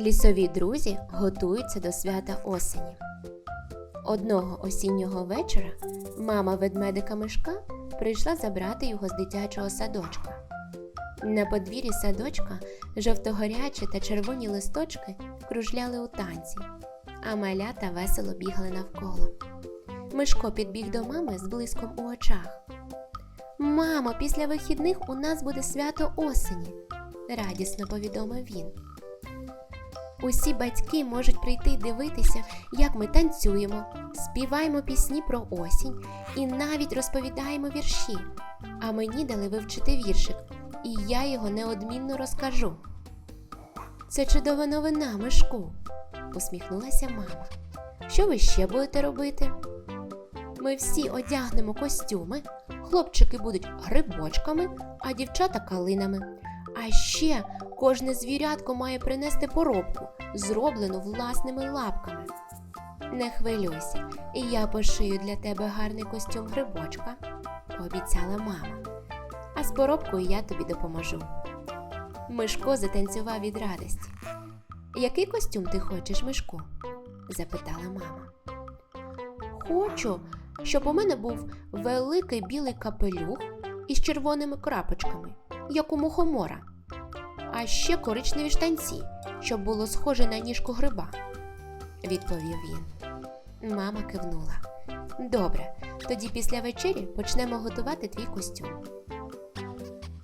Лісові друзі готуються до свята осені. Одного осіннього вечора мама ведмедика Мишка прийшла забрати його з дитячого садочка. На подвір'ї садочка жовтогорячі та червоні листочки кружляли у танці, а малята весело бігали навколо. Мишко підбіг до мами з блиском у очах. Мамо, після вихідних у нас буде свято осені, радісно повідомив він. Усі батьки можуть прийти дивитися, як ми танцюємо, співаємо пісні про осінь і навіть розповідаємо вірші. А мені дали вивчити віршик, і я його неодмінно розкажу. Це чудова новина, Мишку, усміхнулася мама. Що ви ще будете робити? Ми всі одягнемо костюми, хлопчики будуть грибочками, а дівчата калинами. А ще кожне звірятко має принести поробку, зроблену власними лапками. Не хвилюйся, я пошию для тебе гарний костюм грибочка, пообіцяла мама. А з поробкою я тобі допоможу. Мишко затанцював від радості. Який костюм ти хочеш, Мишко? запитала мама. Хочу, щоб у мене був великий білий капелюх із червоними крапочками, як у мухомора, а ще коричневі штанці, щоб було схоже на ніжку гриба, відповів він. Мама кивнула. Добре, тоді після вечері почнемо готувати твій костюм.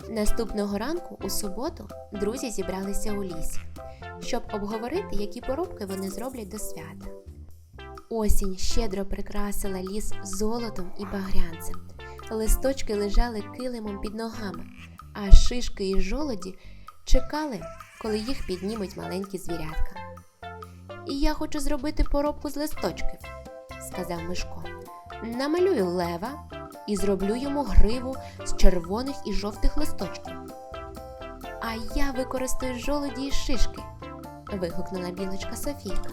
Наступного ранку, у суботу, друзі зібралися у лісі, щоб обговорити, які поробки вони зроблять до свята. Осінь щедро прикрасила ліс золотом і багрянцем. Листочки лежали килимом під ногами, а шишки і жолоді чекали, коли їх піднімуть маленькі звірятка. І я хочу зробити поробку з листочків, сказав Мишко. Намалюю лева і зроблю йому гриву з червоних і жовтих листочків. А я використаю жолоді і шишки, вигукнула білочка Софійка.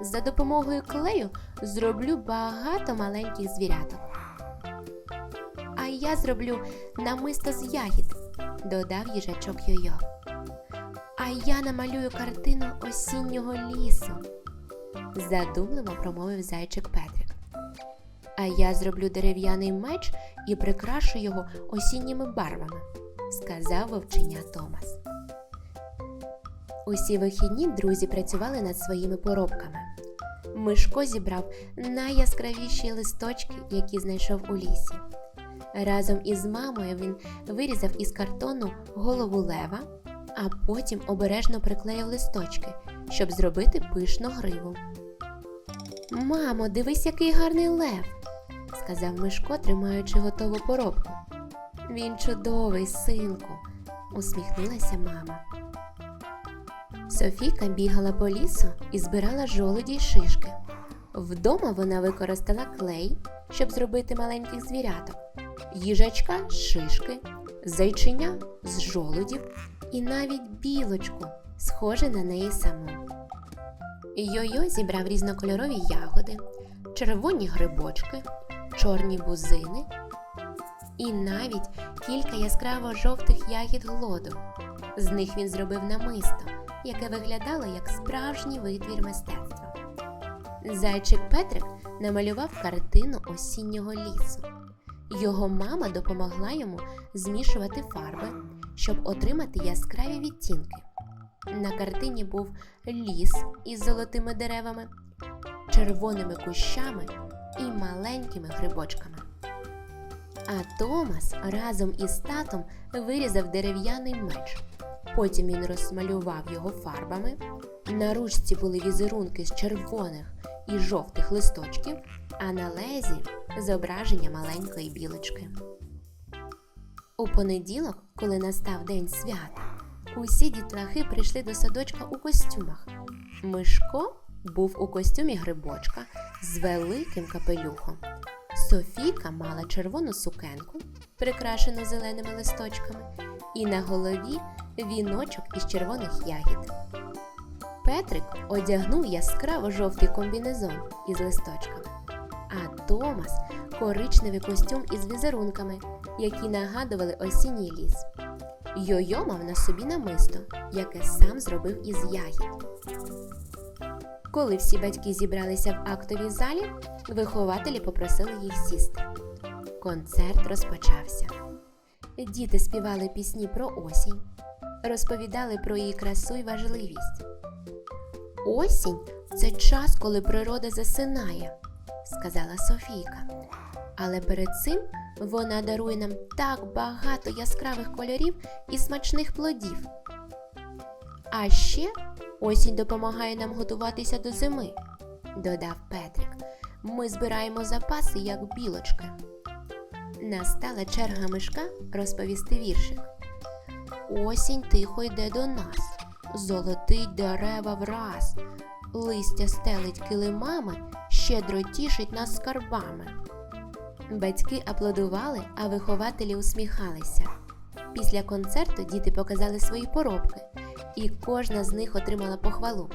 За допомогою клею зроблю багато маленьких звіряток. А я зроблю намисто з ягід, додав їжачок Йо-Йо. А я намалюю картину осіннього лісу, задумливо промовив зайчик Петрик. А я зроблю дерев'яний меч і прикрашу його осінніми барвами, сказав вовчиня Томас. Усі вихідні друзі працювали над своїми поробками. Мишко зібрав найяскравіші листочки, які знайшов у лісі. Разом із мамою він вирізав із картону голову лева, а потім обережно приклеїв листочки, щоб зробити пишну гриву. Мамо, дивись, який гарний лев, сказав Мишко, тримаючи готову поробку. Він чудовий, синку, усміхнулася мама. Софійка бігала по лісу і збирала жолуді й шишки. Вдома вона використала клей, щоб зробити маленьких звіряток, їжачка з шишки, зайчиня з жолудів і навіть білочку, схоже на неї саму. Йо-йо зібрав різнокольорові ягоди, червоні грибочки, чорні бузини і навіть кілька яскраво жовтих ягід глоду. З них він зробив намисто, яке виглядало як справжній витвір мистецтва. Зайчик Петрик намалював картину осіннього лісу. Його мама допомогла йому змішувати фарби, щоб отримати яскраві відтінки. На картині був ліс із золотими деревами, червоними кущами і маленькими грибочками. А Томас разом із татом вирізав дерев'яний меч. Потім він розмалював його фарбами. На ручці були візерунки з червоних і жовтих листочків, а на лезі зображення маленької білочки. У понеділок, коли настав день свята, усі дітлахи прийшли до садочка у костюмах. Мишко був у костюмі грибочка з великим капелюхом. Софійка мала червону сукенку, прикрашену зеленими листочками, і на голові віночок із червоних ягід. Петрик одягнув яскраво жовтий комбінезон із листочками, а Томас коричневий костюм із візерунками, які нагадували осінній ліс. Йойо мав на собі намисто, яке сам зробив із ягід. Коли всі батьки зібралися в актовій залі, вихователі попросили їх сісти. Концерт розпочався. Діти співали пісні про осінь, розповідали про її красу й важливість. Осінь це час, коли природа засинає, сказала Софійка. Але перед цим вона дарує нам так багато яскравих кольорів і смачних плодів. А ще осінь допомагає нам готуватися до зими, додав Петрик. Ми збираємо запаси, як білочки. Настала черга мишка розповісти віршик. Осінь тихо йде до нас, золотить дерева враз, листя стелить килимами, щедро тішить нас скарбами. Батьки аплодували, а вихователі усміхалися. Після концерту діти показали свої поробки, і кожна з них отримала похвалу.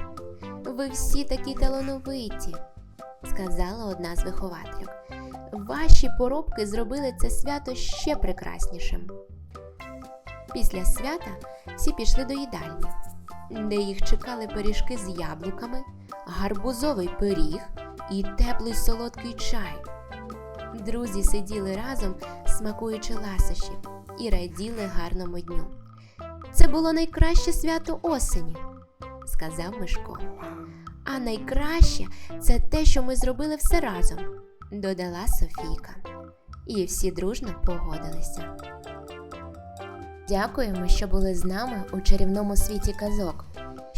Ви всі такі талановиті, сказала одна з виховательок. Ваші поробки зробили це свято ще прекраснішим. Після свята всі пішли до їдальні, де їх чекали пиріжки з яблуками, гарбузовий пиріг і теплий солодкий чай. Друзі сиділи разом, смакуючи ласощі, і раділи гарному дню. Це було найкраще свято осені, сказав Мишко. А найкраще це те, що ми зробили все разом, додала Софійка. І всі дружно погодилися. Дякуємо, що були з нами у чарівному світі казок.